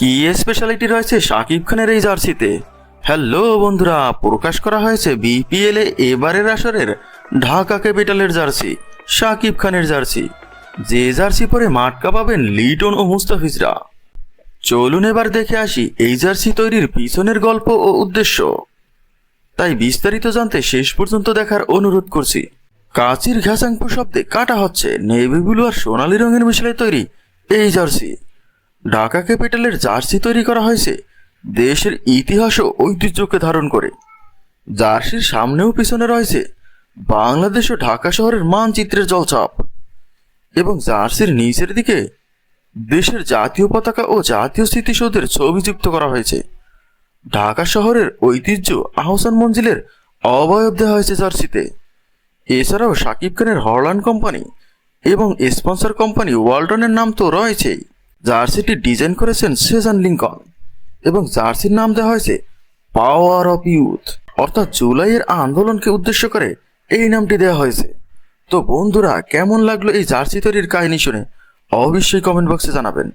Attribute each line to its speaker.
Speaker 1: কি স্পেশালিটি রয়েছে শাকিব খানের এই জার্সিতে? হ্যালো বন্ধুরা, প্রকাশ করা হয়েছে বিপিএল এ এবারের আসরের ঢাকা ক্যাপিটালের জার্সি শাকিব খানের জার্সি। যে জার্সি পরে মাটকা পাবেন লিটন ও মুস্তাফিজরা। চলুন এবার দেখে আসি এই জার্সি তৈরির পিছনের গল্প ও উদ্দেশ্য। তাই বিস্তারিত জানতে শেষ পর্যন্ত দেখার অনুরোধ করছি। কাচির ঘাসাঙ্কু শব্দে কাটা হচ্ছে নেভি ব্লু আর সোনালি রঙের মিশলে তৈরি এই জার্সি। ঢাকা ক্যাপিটালের জার্সি তৈরি করা হয়েছে দেশের ইতিহাস ও ঐতিহ্যকে ধারণ করে। জার্সির সামনেও পিছনে রয়েছে বাংলাদেশ ও ঢাকা শহরের মানচিত্রের জলছাপ এবং জার্সির নিচের দিকে দেশের জাতীয় পতাকা ও জাতীয় স্মৃতিসৌধের ছবি যুক্ত করা হয়েছে। ঢাকা শহরের ঐতিহ্য আহসান মঞ্জিলের অবয়ব দেওয়া হয়েছে জার্সিতে। এছাড়াও শাকিব খানের হরল্যান্ড কোম্পানি এবং স্পন্সর কোম্পানি ওয়ালটনের নাম তো রয়েছেই। জার্সিটি ডিজাইন করেছেন সেজান লিঙ্কন এবং জার্সির নাম দেওয়া হয়েছে পাওয়ার অফ ইউথ। অর্থাৎ জুলাইয়ের আন্দোলনকে উদ্দেশ্য করে এই নামটি দেওয়া হয়েছে। তো বন্ধুরা, কেমন লাগল এই জার্সি তৈরির কাহিনী শুনে? অবশ্যই কমেন্ট বক্সে জানাবেন।